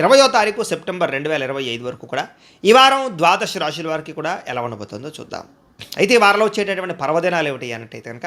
ఇరవయో తారీఖు సెప్టెంబర్ రెండు వేల ఇరవై ఐదు వరకు కూడా ఈ వారం ద్వాదశ రాశుల వారికి కూడా ఎలా ఉండబోతుందో చూద్దాం. అయితే ఈ వారంలో వచ్చేటటువంటి పర్వదినాలు ఏమిటి అన్నట్టయితే కనుక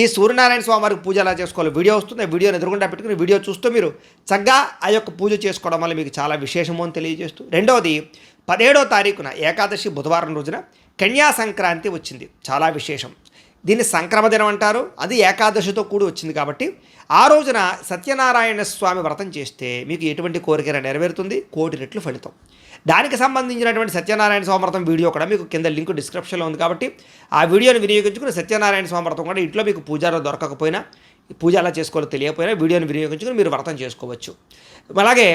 ఈ సూర్యనారాయణ స్వామి వారికి పూజ ఎలా చేసుకోవాలో? వీడియో వస్తుంది ఆ వీడియోని ఎదురుకుండా పెట్టుకుని వీడియో చూస్తూ మీరు చక్కగా ఆ యొక్క పూజ చేసుకోవడం వల్ల మీకు చాలా విశేషము అని తెలియజేస్తూ రెండవది పదిహేడో తారీఖున ఏకాదశి బుధవారం రోజున కన్యా సంక్రాంతి వచ్చింది. చాలా విశేషం. దీన్ని సంక్రమ దినం అంటారు. అది ఏకాదశితో కూడి వచ్చింది కాబట్టి ఆ రోజున సత్యనారాయణ స్వామి వ్రతం చేస్తే మీకు ఎటువంటి కోరికైనా నెరవేరుతుంది? కోటి రెట్లు ఫలితం. దానికి సంబంధించినటువంటి సత్యనారాయణ స్వామి వీడియో కూడా మీకు కింద లింక్ డిస్క్రిప్షన్లో ఉంది కాబట్టి ఆ వీడియోని వినియోగించుకుని సత్యనారాయణ స్వామి కూడా ఇంట్లో మీకు పూజాలో దొరకకపోయినా ఈ పూజ ఎలా చేసుకోవాలో తెలియకపోయినా వీడియోని వినియోగించుకుని మీరు వ్రతం చేసుకోవచ్చు. అలాగే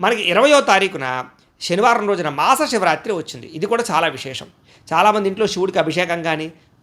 మనకి ఇరవయో తారీఖున శనివారం రోజున మాస శివరాత్రి వచ్చింది. ఇది కూడా చాలా విశేషం. చాలామంది ఇంట్లో శివుడికి అభిషేకం కానీ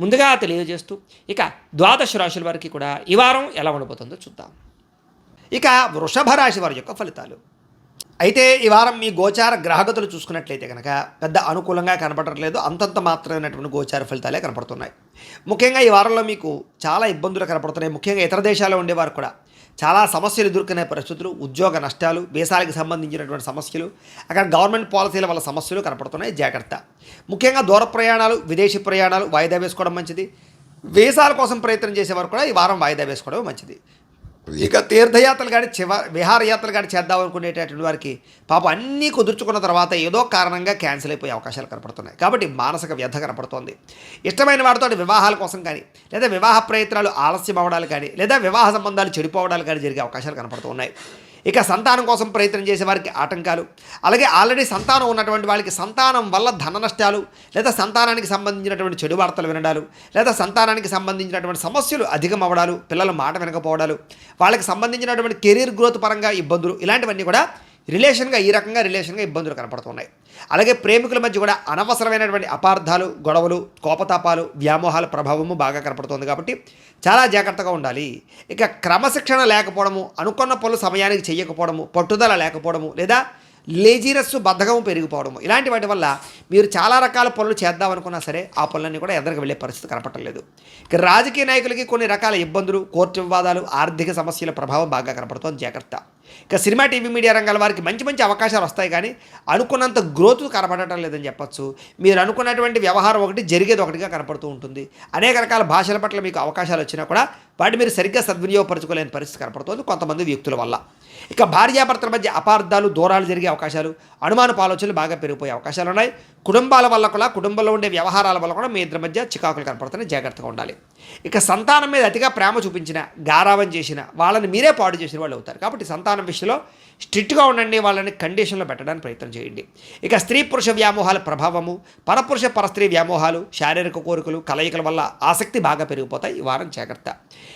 ముందుగా తెలియజేస్తూ ఇక ద్వాదశ రాశుల వారికి కూడా ఈ వారం ఎలా ఉండబోతుందో చూద్దాం. ఇక వృషభ రాశి వారి యొక్క ఫలితాలు. అయితే ఈ వారం మీ గోచార గ్రహగతులు చూసుకున్నట్లయితే కనుక పెద్ద అనుకూలంగా కనపడట్లేదు అంతంత మాత్రమైనటువంటి గోచార ఫలితాలే కనపడుతున్నాయి. ముఖ్యంగా ఈ వారంలో మీకు చాలా ఇబ్బందులు కనపడుతున్నాయి ముఖ్యంగా ఇతర దేశాల్లో ఉండేవారు కూడా. చాలా సమస్యలు ఎదుర్కొనే పరిస్థితులు ఉద్యోగ నష్టాలు దేశాలకు సంబంధించినటువంటి సమస్యలు అక్కడ గవర్నమెంట్ పాలసీల వల్ల సమస్యలు కనపడుతున్నాయి. జాగ్రత్త. ముఖ్యంగా దూర ప్రయాణాలు విదేశీ ప్రయాణాలు వాయిదా వేసుకోవడం మంచిది. వీసాల కోసం ప్రయత్నం చేసేవారు కూడా ఈ వారం వాయిదా వేసుకోవడం మంచిది. ఇక తీర్థయాత్రలు కానీ చివ విహారయాత్రలు కానీ చేద్దాం అనుకునేటటువంటి వారికి పాపం అన్నీ కుదుర్చుకున్న తర్వాత ఏదో కారణంగా క్యాన్సిల్ అయిపోయే అవకాశాలు కనపడుతున్నాయి. కాబట్టి మానసిక వ్యధ కనపడుతోంది. ఇష్టమైన వారితో వివాహాల కోసం కానీ లేదా వివాహ ప్రయత్నాలు ఆలస్యం అవ్వడాలు కానీ లేదా వివాహ సంబంధాలు చెడిపోవడాలు కానీ జరిగే అవకాశాలు కనపడుతున్నాయి ఇక సంతానం కోసం ప్రయత్నం చేసే వారికి ఆటంకాలు. అలాగే ఆల్రెడీ సంతానం ఉన్నటువంటి వాళ్ళకి సంతానం వల్ల ధన నష్టాలు లేదా సంతానానికి సంబంధించినటువంటి చెడు వార్తలు వినడాలు లేదా సంతానానికి సంబంధించినటువంటి సమస్యలు అధికం అవడాలు పిల్లల మాట వినకపోవడాలు వాళ్ళకి సంబంధించినటువంటి కెరీర్ గ్రోత్ పరంగా ఇబ్బందులు ఇలాంటివన్నీ కూడా రిలేషన్గా ఈ రకంగా రిలేషన్గా ఇబ్బందులు కనపడుతున్నాయి. అలాగే ప్రేమికుల మధ్య కూడా అనవసరమైనటువంటి అపార్థాలు గొడవలు కోపతాపాలు వ్యామోహాల ప్రభావము బాగా కనపడుతుంది కాబట్టి చాలా జాగ్రత్తగా ఉండాలి. ఇక క్రమశిక్షణ లేకపోవడము అనుకున్న పనులు సమయానికి చేయకపోవడము పట్టుదల లేకపోవడము లేదా లేజీనెస్ బద్ధకము పెరిగిపోవడము ఇలాంటి వాటి వల్ల మీరు చాలా రకాల పనులు చేద్దామనుకున్నా సరే ఆ పనులన్నీ కూడా ఎదురుకు వెళ్ళే పరిస్థితి కనపడలేదు ఇక రాజకీయ నాయకులకి కొన్ని రకాల ఇబ్బందులు కోర్టు వివాదాలు ఆర్థిక సమస్యల ప్రభావం బాగా కనపడుతోంది. జాగ్రత్త. ఇక సినిమా టీవీ మీడియా రంగాల వారికి మంచి మంచి అవకాశాలు వస్తాయి కానీ అనుకున్నంత గ్రోత్ కనపడటం లేదని చెప్పొచ్చు. మీరు అనుకున్నటువంటి వ్యవహారం ఒకటి జరిగేది ఒకటిగా కనపడుతూ ఉంటుంది. అనేక రకాల భాషల పట్ల మీకు అవకాశాలు వచ్చినా కూడా వాటి మీరు సరిగ్గా సద్వినియోగపరచుకోలేని పరిస్థితి కనపడుతుంది కొంతమంది వ్యక్తుల వల్ల. ఇక భార్యాభర్తల మధ్య అపార్థాలు దూరాలు జరిగే అవకాశాలు అనుమానపు ఆలోచనలు బాగా పెరిగిపోయే అవకాశాలు ఉన్నాయి. కుటుంబాల వల్ల కూడా కుటుంబంలో ఉండే వ్యవహారాల వల్ల కూడా మీ ఇద్దరి మధ్య చికాకులు కనపడుతున్నాయి. జాగ్రత్తగా ఉండాలి. ఇక సంతానం మీద అతిగా ప్రేమ చూపించిన గారావం చేసిన వాళ్ళని మీరే పాడు చేసిన వాళ్ళు అవుతారు. కాబట్టి సంతానం విషయంలో స్ట్రిక్ట్గా ఉండండి వాళ్ళని కండిషన్లో పెట్టడానికి ప్రయత్నం చేయండి. ఇక స్త్రీ పురుష వ్యామోహాల ప్రభావము పరపురుష పరస్త్రీ వ్యామోహాలు శారీరక కోరికలు కలయికల వల్ల ఆసక్తి బాగా పెరిగిపోతాయి. ఈ వారం జాగ్రత్త.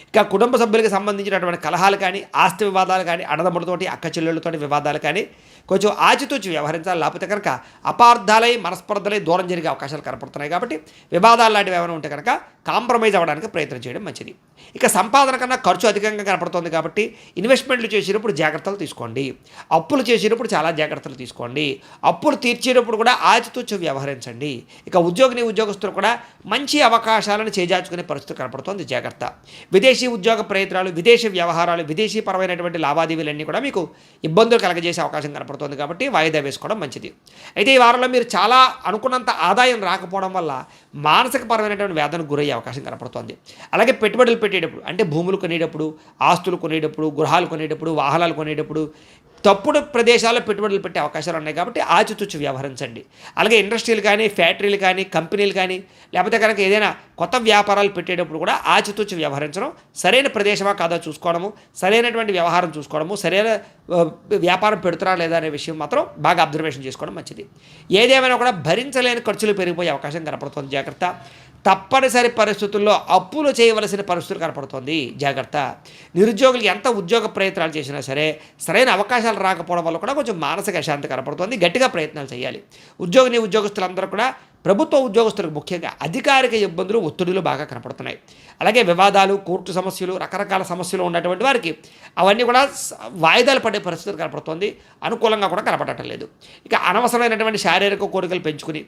ఇక కుటుంబ సభ్యులకు సంబంధించినటువంటి కలహాలు కానీ ఆస్తి వివాదాలు కానీ అన్నదమ్ములతోటి అక్క చెల్లెళ్ళతోటి వివాదాలు కానీ కొంచెం ఆచితూచి వ్యవహరించాలి. లేకపోతే కనుక అపార్థాలై మనస్పర్ధలై దూరం జరిగే అవకాశాలు కనపడుతున్నాయి. కాబట్టి వివాదాలు లాంటివి ఏమైనా ఉంటే కనుక కాంప్రమైజ్ అవ్వడానికి ప్రయత్నం చేయడం మంచిది. ఇక సంపాదన కన్నా ఖర్చు అధికంగా కనపడుతుంది కాబట్టి ఇన్వెస్ట్మెంట్లు చేసినప్పుడు జాగ్రత్తలు తీసుకోండి. అప్పులు చేసినప్పుడు చాలా జాగ్రత్తలు తీసుకోండి. అప్పులు తీర్చేటప్పుడు కూడా ఆచితూచి వ్యవహరించండి. ఇక ఉద్యోగిని ఉద్యోగస్తులు కూడా మంచి అవకాశాలను చేజార్చుకునే పరిస్థితి కనపడుతోంది. జాగ్రత్త. విదేశీ ఉద్యోగ ప్రయత్నాలు విదేశీ వ్యవహారాలు విదేశీ పరమైనటువంటి లావాదేవీలన్నీ కూడా మీకు ఇబ్బందులు కలగజేసే అవకాశం కనపడుతోంది కాబట్టి వాయిదా వేసుకోవడం మంచిది. అయితే ఈ వారంలో మీరు చాలా అనుకున్నంత ఆదాయం రాకపోవడం వల్ల మానసిక పరమైనటువంటి వేదనకు గురయ్యే. అవకాశం కనపడుతోంది. అలాగే పెట్టుబడులు పెట్టేటప్పుడు అంటే భూములు కొనేటప్పుడు ఆస్తులు కొనేటప్పుడు గృహాలు కొనేటప్పుడు వాహనాలు కొనేటప్పుడు తప్పుడు ప్రదేశాల్లో పెట్టుబడులు పెట్టే అవకాశాలు ఉన్నాయి కాబట్టి ఆచితూచి వ్యవహరించండి. అలాగే ఇండస్ట్రీలు కానీ ఫ్యాక్టరీలు కానీ కంపెనీలు కానీ లేకపోతే కనుక ఏదైనా కొత్త వ్యాపారాలు పెట్టేటప్పుడు కూడా ఆచితూచి వ్యవహరించడం సరైన ప్రదేశమా కాదా చూసుకోవడము సరైనటువంటి వ్యవహారం చూసుకోవడము సరైన వ్యాపారం పెడుతున్నా లేదా అనే విషయం మాత్రం బాగా అబ్జర్వేషన్ చేసుకోవడం మంచిది. ఏదేమైనా కూడా భరించలేని ఖర్చులు పెరిగిపోయే అవకాశం కనపడుతుంది. జాగ్రత్త. తప్పనిసరి పరిస్థితుల్లో అప్పులు చేయవలసిన పరిస్థితులు కనపడుతోంది. జాగ్రత్త. నిరుద్యోగులు ఎంత ఉద్యోగ ప్రయత్నాలు చేసినా సరే సరైన అవకాశాలు రాకపోవడం వల్ల కూడా కొంచెం మానసిక అశాంతి కనపడుతోంది. గట్టిగా ప్రయత్నాలు చేయాలి. ఉద్యోగిని ఉద్యోగస్తులందరూ కూడా ప్రభుత్వ ఉద్యోగస్తులకు ముఖ్యంగా అధికారిక ఇబ్బందులు ఒత్తిడులు బాగా కనపడుతున్నాయి. అలాగే వివాదాలు కోర్టు సమస్యలు రకరకాల సమస్యలు ఉన్నటువంటి వారికి అవన్నీ కూడా వాయిదాలు పడే పరిస్థితులు కనపడుతోంది. అనుకూలంగా కూడా కనపడటం లేదు. ఇక అనవసరమైనటువంటి శారీరక కోరికలు పెంచుకుని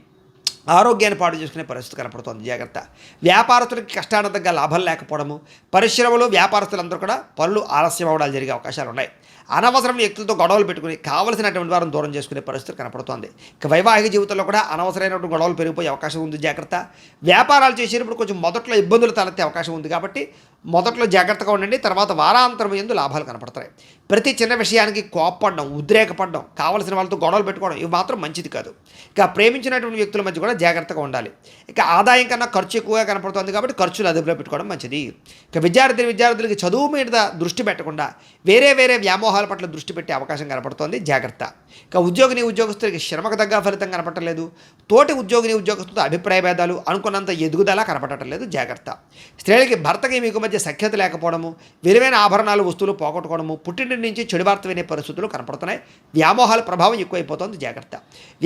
ఆరోగ్యాన్ని పాడు చేసుకునే పరిస్థితి కనపడుతోంది. జాగ్రత్త. వ్యాపారస్తులకి కష్టానందంగా లాభం లేకపోవడము పరిశ్రమలు వ్యాపారస్తులందరూ కూడా పనులు ఆలస్యం అవడాలు జరిగే అవకాశాలు ఉన్నాయి. అనవసరం వ్యక్తులతో గొడవలు పెట్టుకుని కావలసినటువంటి వారిని దూరం చేసుకునే పరిస్థితి కనపడుతోంది. ఇక వైవాహిక జీవితంలో కూడా అనవసరమైనటువంటి గొడవలు పెరిగిపోయే అవకాశం ఉంది. జాగ్రత్త. వ్యాపారాలు చేసేటప్పుడు కొంచెం మొదట్లో ఇబ్బందులు తలెత్తే అవకాశం ఉంది కాబట్టి మొదట్లో జాగ్రత్తగా ఉండండి తర్వాత వారాంతరం ఎందు లాభాలు కనపడతాయి. ప్రతి చిన్న విషయానికి కోప్పడడం ఉద్రేకపడడం కావలసిన వాళ్ళతో గొడవలు పెట్టుకోవడం ఇవి మాత్రం మంచిది కాదు. ఇక ప్రేమించినటువంటి వ్యక్తుల మధ్య కూడా జాగ్రత్తగా ఉండాలి. ఇక ఆదాయం కన్నా ఖర్చు ఎక్కువగా కనపడుతుంది కాబట్టి ఖర్చులు అదుపులో పెట్టుకోవడం మంచిది. ఇక విద్యార్థి విద్యార్థులకి చదువు మీద దృష్టి పెట్టకుండా వేరే వేరే వ్యామోహాల పట్ల దృష్టి పెట్టే అవకాశం కనపడుతోంది. జాగ్రత్త. ఇక ఉద్యోగిని ఉద్యోగస్తులకి శ్రమకు తగ్గ ఫలితం కనపడలేదు తోటి ఉద్యోగిని ఉద్యోగస్తులతో అభిప్రాయ భేదాలు అనుకున్నంత ఎదుగుదల కనపడటం లేదు. జాగ్రత్త. స్త్రీలకి భర్తకి మీకు మధ్య సఖ్యత లేకపోవడము విలువైన ఆభరణాలు వస్తువులు పోగొట్టుకోవడము పుట్టింటి నుంచి చెడు వార్త వినే పరిస్థితులు కనపడుతున్నాయి. వ్యామోహాల ప్రభావం ఎక్కువైపోతుంది. జాగ్రత్త.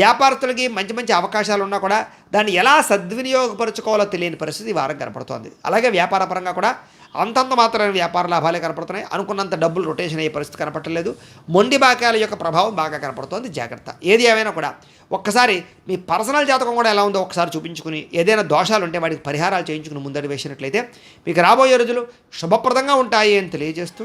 వ్యాపారస్తులకి మంచి మంచి అవకాశాలు ఉన్నా కూడా దాన్ని ఎలా సద్వినియోగపరుచుకోవాలో తెలియని పరిస్థితి వారం కనపడుతోంది. అలాగే వ్యాపార పరంగా కూడా అంతంత మాత్రమే వ్యాపార లాభాలే కనపడుతున్నాయి. అనుకున్నంత డబ్బులు రొటేషన్ అయ్యే పరిస్థితి కనపడలేదు మొండి బాకాల యొక్క ప్రభావం బాగా కనపడుతోంది. జాగ్రత్త. ఏది ఏమైనా కూడా ఒక్కసారి మీ పర్సనల్ జాతకం కూడా ఎలా ఉందో ఒకసారి చూపించుకుని ఏదైనా దోషాలు ఉంటే వాటికి పరిహారాలు చేయించుకుని ముందడి వేసినట్లయితే మీకు రాబోయే రోజులు శుభప్రదంగా ఉంటాయి అని తెలియజేస్తూ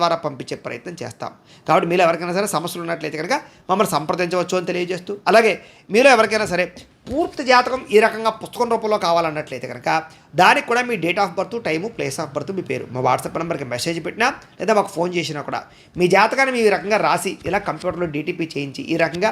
ద్వారా పంపించే ప్రయత్నం చేస్తాం. కాబట్టి మీలో ఎవరికైనా సరే సమస్యలు ఉన్నట్లయితే కనుక మమ్మల్ని సంప్రదించవచ్చు అని తెలియజేస్తూ అలాగే మీలో ఎవరికైనా సరే పూర్తి జాతకం ఈ రకంగా పుస్తకం రూపంలో కావాలన్నట్లయితే కనుక దానికి కూడా మీ date of birth time place of birth మీ పేరు. మా వాట్సాప్ నెంబర్కి మెసేజ్ పెట్టినా లేదా మాకు ఫోన్ చేసినా కూడా మీ జాతకాన్ని మీ రకంగా రాసి ఇలా కంప్యూటర్లో డీటీపీ చేయించి ఈ రకంగా